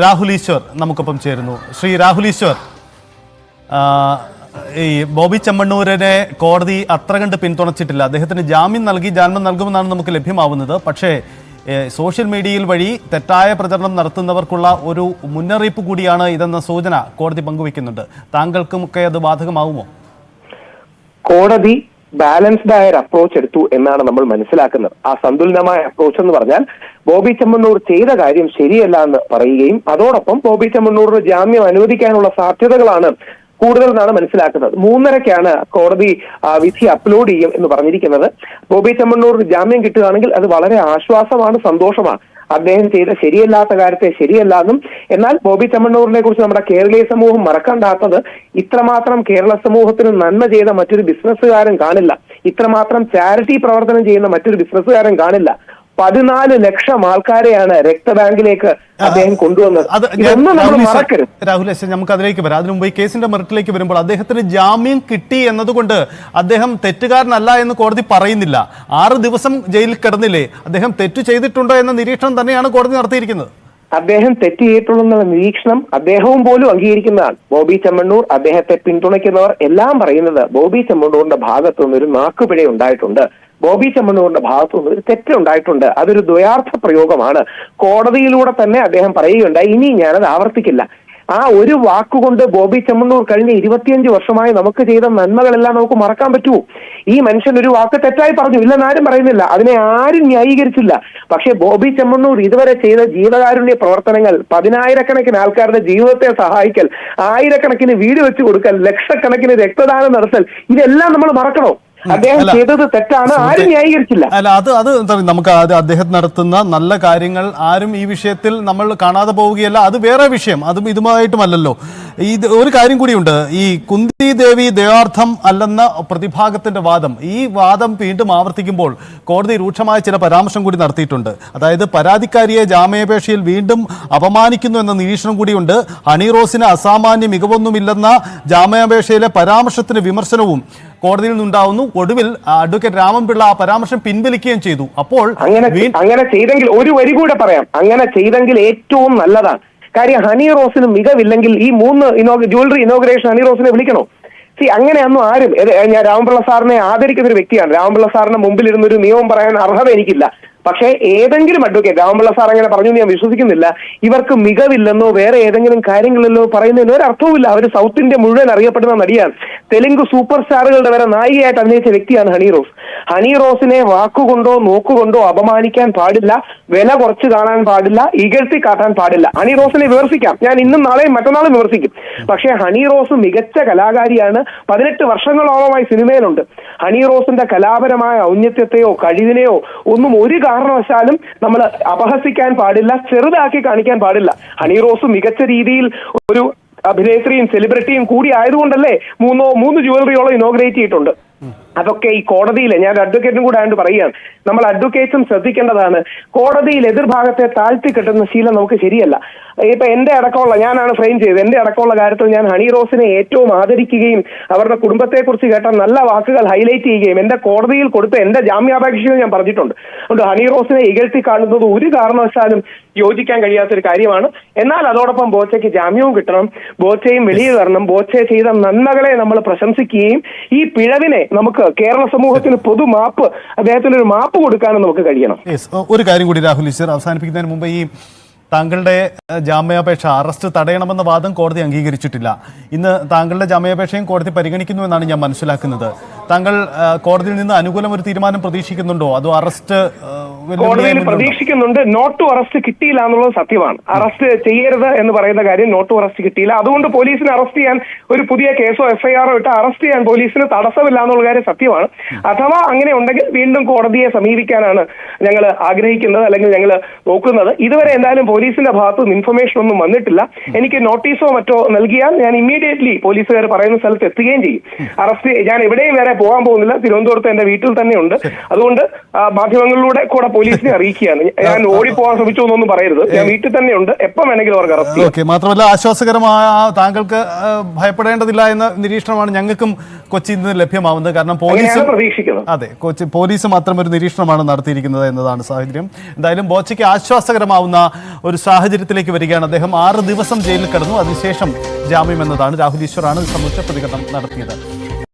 രാഹുൽ ഈശ്വർ നമുക്കൊപ്പം ചേരുന്നു. ശ്രീ രാഹുൽ ഈശ്വർ ഈ ബോബി ചെമ്മണ്ണൂരനെ കോടതി അത്ര കണ്ട് പിന്തുണച്ചിട്ടില്ല. അദ്ദേഹത്തിന് ജാമ്യം നൽകി ജാമ്യം നൽകുമെന്നാണ് നമുക്ക് ലഭ്യമാവുന്നത്. പക്ഷേ സോഷ്യൽ മീഡിയയിൽ വഴി തെറ്റായ പ്രചരണം നടത്തുന്നവർക്കുള്ള ഒരു മുന്നറിയിപ്പ് കൂടിയാണ് ഇതെന്ന സൂചന കോടതി പങ്കുവയ്ക്കുന്നുണ്ട്. താങ്കൾക്കുമൊക്കെ അത് ബാധകമാവുമോ? കോടതി ബാലൻസ്ഡ് ആയ ഒരു അപ്രോച്ച് എടുത്തു എന്നാണ് നമ്മൾ മനസ്സിലാക്കുന്നത്. ആ സന്തുലിതമായ അപ്രോച്ച് എന്ന് പറഞ്ഞാൽ ബോബി ചെമ്മണ്ണൂർ ചെയ്ത കാര്യം ശരിയല്ല എന്ന് പറയുകയും അതോടൊപ്പം ബോബി ചെമ്മണ്ണൂറിന് ജാമ്യം അനുവദിക്കാനുള്ള സാധ്യതകളാണ് കൂടുതൽ എന്നാണ് മനസ്സിലാക്കുന്നത്. മൂന്നരക്കാണ് കോടതി വിധി അപ്ലോഡ് ചെയ്യും എന്ന് പറഞ്ഞിരിക്കുന്നത്. ബോബി ചെമ്മണ്ണൂറിന് ജാമ്യം കിട്ടുകയാണെങ്കിൽ അത് വളരെ ആശ്വാസമാണ് സന്തോഷമാണ്. അദ്ദേഹം ചെയ്ത ശരിയല്ലാത്ത കാര്യത്തെ ശരിയല്ലാന്നും എന്നാൽ ബോബി ചെമ്മണ്ണൂറിനെ കുറിച്ച് നമ്മുടെ കേരളീയ സമൂഹം മറക്കണ്ടാത്തത് ഇത്രമാത്രം കേരള സമൂഹത്തിന് നന്മ ചെയ്ത മറ്റൊരു ബിസിനസ്സുകാരൻ കാണില്ല. ഇത്രമാത്രം ചാരിറ്റി പ്രവർത്തനം ചെയ്യുന്ന മറ്റൊരു ബിസിനസ്സുകാരൻ കാണില്ല. പതിനാല് ലക്ഷം ആൾക്കാരെയാണ് രക്തബാങ്കിലേക്ക് അദ്ദേഹം കൊണ്ടുവന്നത്. രാഹുൽ നമുക്ക് അതിലേക്ക് വരാം. അതിനു മുമ്പ് ഈ കേസിന്റെ മെറിറ്റിലേക്ക് വരുമ്പോൾ അദ്ദേഹത്തിന് ജാമ്യം കിട്ടി എന്നതുകൊണ്ട് അദ്ദേഹം തെറ്റുകാരനല്ല എന്ന് കോടതി പറയുന്നില്ല. ആറ് ദിവസം ജയിലിൽ കിടന്നില്ലേ? അദ്ദേഹം തെറ്റു ചെയ്തിട്ടുണ്ടോ എന്ന നിരീക്ഷണം തന്നെയാണ് കോടതി നടത്തിയിരിക്കുന്നത്. അദ്ദേഹം തെറ്റ് ചെയ്തിട്ടുള്ള നിരീക്ഷണം അദ്ദേഹവും പോലും അംഗീകരിക്കുന്നതാണ്. ബോബി ചെമ്മണ്ണൂർ അദ്ദേഹത്തെ പിന്തുണയ്ക്കുന്നവർ എല്ലാം പറയുന്നത് ബോബി ചെമ്മണ്ണൂറിന്റെ ഭാഗത്തു നിന്ന് ഒരു നാക്കുപിഴ ഉണ്ടായിട്ടുണ്ട്. ബോബി ചെമ്മണ്ണൂറിന്റെ ഭാഗത്തു നിന്ന് ഒരു തെറ്റുണ്ടായിട്ടുണ്ട്. അതൊരു ദ്വയാർത്ഥ പ്രയോഗമാണ്. കോടതിയിലൂടെ തന്നെ അദ്ദേഹം പറയുകയുണ്ടായി. ഇനി ഞാനത് ആവർത്തിക്കില്ല. ആ ഒരു വാക്കുകൊണ്ട് ബോബി ചെമ്മണ്ണൂർ കഴിഞ്ഞ ഇരുപത്തിയഞ്ച് വർഷമായി നമുക്ക് ചെയ്ത നന്മകളെല്ലാം നമുക്ക് മറക്കാൻ പറ്റുമോ? ഈ മനുഷ്യൻ ഒരു വാക്ക് തെറ്റായി പറഞ്ഞു. ഇല്ലെന്ന് ആരും പറയുന്നില്ല. അതിനെ ആരും ന്യായീകരിച്ചില്ല. പക്ഷേ ബോബി ചെമ്മണ്ണൂർ ഇതുവരെ ചെയ്ത ജീവകാരുണ്യ പ്രവർത്തനങ്ങൾ പതിനായിരക്കണക്കിന് ആൾക്കാരുടെ ജീവിതത്തെ സഹായിക്കൽ ആയിരക്കണക്കിന് വീട് വെച്ച് കൊടുക്കൽ ലക്ഷക്കണക്കിന് രക്തദാനം നടത്തൽ ഇതെല്ലാം നമ്മൾ മറക്കണോ? അദ്ദേഹം അല്ല, ചെയ്തത് തെറ്റാണ്. ആരും ന്യായീകരിച്ചില്ല. അല്ല അത് അത് നമുക്ക് അദ്ദേഹം നടത്തുന്ന നല്ല കാര്യങ്ങൾ ആരും ഈ വിഷയത്തിൽ നമ്മൾ കാണാതെ പോവുകയല്ല. അത് വേറെ വിഷയം. അതും ഇതുമായിട്ടുമല്ലല്ലോ. ഇത് ഒരു കാര്യം കൂടിയുണ്ട്. ഈ കുന്തി ദേവി ദയാർത്ഥം അല്ലെന്ന പ്രതിഭാഗത്തിന്റെ വാദം ഈ വാദം വീണ്ടും ആവർത്തിക്കുമ്പോൾ കോടതി രൂക്ഷമായ ചില പരാമർശം കൂടി നടത്തിയിട്ടുണ്ട്. അതായത് പരാതിക്കാരിയെ ജാമ്യാപേക്ഷയിൽ വീണ്ടും അപമാനിക്കുന്നു എന്ന നിരീക്ഷണം കൂടിയുണ്ട്. ഹണി റോസിന് അസാമാന്യ മികവൊന്നുമില്ലെന്ന ജാമ്യാപേക്ഷയിലെ പരാമർശത്തിന് വിമർശനവും കോടതിയിൽ നിന്നുണ്ടാവുന്നു. ഒടുവിൽ അഡ്വക്കേറ്റ് രാമൻപിള്ള ആ പരാമർശം പിൻവലിക്കുകയും ചെയ്തു. അപ്പോൾ അങ്ങനെ അങ്ങനെ ചെയ്തെങ്കിൽ ഒരു വരി കൂടെ പറയാം. അങ്ങനെ ചെയ്തെങ്കിൽ ഏറ്റവും നല്ലതാണ്. കാര്യം ഹണി റോസിന് മികവില്ലെങ്കിൽ ഈ മൂന്ന് ഇനോഗ് ജ്വല്ലറി ഇനോഗ്രേഷൻ ഹണി റോസിനെ വിളിക്കണോ? സി അങ്ങനെയൊന്നും ആരും ഞാൻ രാമപിള്ള സാറിനെ ആദരിക്കുന്ന ഒരു വ്യക്തിയാണ്. രാമപിള്ള സാറിന്റെ മുമ്പിൽ ഇരുന്നൊരു നിയമം പറയാൻ അർഹത എനിക്കില്ല. പക്ഷേ ഏതെങ്കിലും അഡ്വക്കേറ്റ് രാമപിള്ള സാർ അങ്ങനെ പറഞ്ഞു ഞാൻ വിശ്വസിക്കുന്നില്ല. ഇവർക്ക് മികവില്ലെന്നോ വേറെ ഏതെങ്കിലും കാര്യങ്ങളിലോ പറയുന്നതിന് ഒരു അർത്ഥവുമില്ല. അവർ സൗത്ത് ഇന്ത്യ മുഴുവൻ അറിയപ്പെടുന്ന നടിയാണ്. തെലുങ്ക് സൂപ്പർ സ്റ്റാറുകളുടെ വരെ നായികയായിട്ട് അഭിനയിച്ച വ്യക്തിയാണ് ഹണി റോസ്. ഹണി റോസിനെ വാക്കുകൊണ്ടോ നോക്കുകൊണ്ടോ അപമാനിക്കാൻ പാടില്ല വില കുറച്ച് കാണാൻ പാടില്ല ഇകഴ്ത്തി കാട്ടാൻ പാടില്ല. ഹണി റോസിനെ വിമർശിക്കാം. ഞാൻ ഇന്നും നാളെയും മറ്റന്നാളും വിമർശിക്കും. പക്ഷേ ഹണി റോസ് മികച്ച കലാകാരിയാണ്. പതിനെട്ട് വർഷങ്ങളോളമായി സിനിമയിലുണ്ട്. ഹണി റോസിന്റെ കലാപരമായ ഔന്നത്യത്തെയോ കഴിവിനെയോ ഒന്നും ഒരു കാരണവശാലും നമ്മൾ അപഹസിക്കാൻ പാടില്ല ചെറുതാക്കി കാണിക്കാൻ പാടില്ല. ഹണി റോസ് മികച്ച രീതിയിൽ ഒരു അഭിനേത്രിയും സെലിബ്രിറ്റിയും കൂടി ആയതുകൊണ്ടല്ലേ മൂന്നോ മൂന്ന് ജുവലറിയോളം ഇനോഗ്രേറ്റ് ചെയ്തിട്ടുണ്ട്. അതൊക്കെ ഈ കോടതിയിൽ ഞാൻ അഡ്വക്കേറ്റും കൂടെ ആയിട്ട് പറയുകയാണ്. നമ്മൾ അഡ്വക്കേറ്റ്സും ശ്രദ്ധിക്കേണ്ടതാണ്. കോടതിയിൽ എതിർഭാഗത്തെ താഴ്ത്തി കെട്ടുന്ന ശീലം നമുക്ക് ശരിയല്ല. ഇപ്പൊ എന്റെ അടക്കമുള്ള ഞാനാണ് ഫ്രെയിം ചെയ്തത്. എന്റെ അടക്കമുള്ള കാര്യത്തിൽ ഞാൻ ഹണി റോസിനെ ഏറ്റവും ആദരിക്കുകയും അവരുടെ കുടുംബത്തെക്കുറിച്ച് കേട്ട നല്ല വാക്കുകൾ ഹൈലൈറ്റ് ചെയ്യുകയും എന്റെ കോടതിയിൽ കൊടുത്ത എന്റെ ജാമ്യാപേക്ഷയിൽ ഞാൻ പറഞ്ഞിട്ടുണ്ട്. അതുകൊണ്ട് ഹണി റോസിനെ ഇകഴ്ത്തി കാണുന്നത് ഒരു കാരണവശാലും യോജിക്കാൻ കഴിയാത്ത ഒരു കാര്യമാണ്. എന്നാൽ അതോടൊപ്പം ബോച്ചയ്ക്ക് ജാമ്യവും കിട്ടണം. ബോച്ചയും വെളിയിൽ വരണം. ബോച്ചയെ ചെയ്ത നന്മകളെ നമ്മൾ പ്രശംസിക്കുകയും ഈ പിഴവിനെ നമുക്ക് കേരള സമൂഹത്തിന് പൊതു മാപ്പ് അദ്ദേഹത്തിന് ഒരു മാപ്പ് കൊടുക്കാനും നമുക്ക് കഴിയണം. ഒരു കാര്യം കൂടി രാഹുൽ ഈശ്വർ അവസാനിപ്പിക്കുന്നതിന് മുമ്പ് ഈ താങ്കളുടെ ജാമ്യാപേക്ഷ അറസ്റ്റ് തടയണമെന്ന വാദം കോടതി അംഗീകരിച്ചിട്ടില്ല. ഇന്ന് താങ്കളുടെ ജാമ്യാപേക്ഷയും കോടതി പരിഗണിക്കുന്നു എന്നാണ് ഞാൻ മനസ്സിലാക്കുന്നത്. താങ്കൾ കോടതിയിൽ നിന്ന് അനുകൂലം ഒരു തീരുമാനം പ്രതീക്ഷിക്കുന്നുണ്ടോ? അതോ അറസ്റ്റ് കോടതിയിൽ പ്രതീക്ഷിക്കുന്നുണ്ട് നോട്ട് ടു അറസ്റ്റ് കിട്ടിയില്ല എന്നുള്ളത് സത്യമാണ്. അറസ്റ്റ് ചെയ്യരുത് എന്ന് പറയുന്ന കാര്യം നോട്ട് ടു അറസ്റ്റ് കിട്ടിയില്ല. അതുകൊണ്ട് പോലീസിനെ അറസ്റ്റ് ചെയ്യാൻ ഒരു പുതിയ കേസോ എഫ്ഐആറോ ഇട്ട് അറസ്റ്റ് ചെയ്യാൻ പോലീസിന് തടസ്സമില്ല എന്നുള്ള കാര്യം സത്യമാണ്. അഥവാ അങ്ങനെ ഉണ്ടെങ്കിൽ വീണ്ടും കോടതിയെ സമീപിക്കാനാണ് ഞങ്ങൾ ആഗ്രഹിക്കുന്നത് അല്ലെങ്കിൽ ഞങ്ങൾ നോക്കുന്നത്. ഇതുവരെ എന്തായാലും പോലീസിന്റെ ഭാഗത്തു നിന്ന് ഇൻഫർമേഷൻ ഒന്നും വന്നിട്ടില്ല. എനിക്ക് നോട്ടീസോ മറ്റോ നൽകിയാൽ ഞാൻ ഇമ്മീഡിയറ്റ്ലി പോലീസുകാർ പറയുന്ന സ്ഥലത്ത് എത്തുകയും ചെയ്യും. അറസ്റ്റ് ഞാൻ എവിടെയും വരെ പോകാൻ പോകുന്നില്ല. തിരുവനന്തപുരത്ത് എന്റെ വീട്ടിൽ തന്നെയുണ്ട് അതുകൊണ്ട് മാധ്യമങ്ങളിലൂടെ കൂടെ പോലീസിനെ അറിയിക്കുകയാണ്. ഞാൻ ഓടിപ്പോവാൻ ശ്രമിച്ചു എന്നൊന്നും പറയരുത്. ഞാൻ വീട്ടിൽ തന്നെയുണ്ട് എപ്പം വേണമെങ്കിലും അവർക്ക് അറസ്റ്റ് ചെയ്യാം. ഓക്കെ മാത്രമല്ല ആശ്വാസകരമായ താങ്കൾക്ക് ആ, ഭയപ്പെടേണ്ടതില്ല എന്ന നിരീക്ഷണമാണ് ഞങ്ങൾക്കും കൊച്ചിയിൽ നിന്ന് ലഭ്യമാവുന്നത്. കാരണം പോലീസ് അങ്ങനെയാണ് പ്രതീക്ഷിക്കുന്നത്. അതെ കൊച്ചി പോലീസ് മാത്രം ഒരു നിരീക്ഷണമാണ് നടത്തിയിരിക്കുന്നത് എന്നതാണ് സാഹചര്യം. എന്തായാലും ബോച്ചയ്ക്ക് ആശ്വാസകരമാവുന്ന ഒരു സാഹചര്യത്തിലേക്ക് വരികയാണ്. അദ്ദേഹം ആറ് ദിവസം ജയിലിൽ കിടന്നു. അതിനുശേഷം ജാമ്യം എന്നതാണ്. രാഹുൽ ഈശ്വറാണ് ഇത് സംബന്ധിച്ച പ്രതികരണം നടത്തിയത്.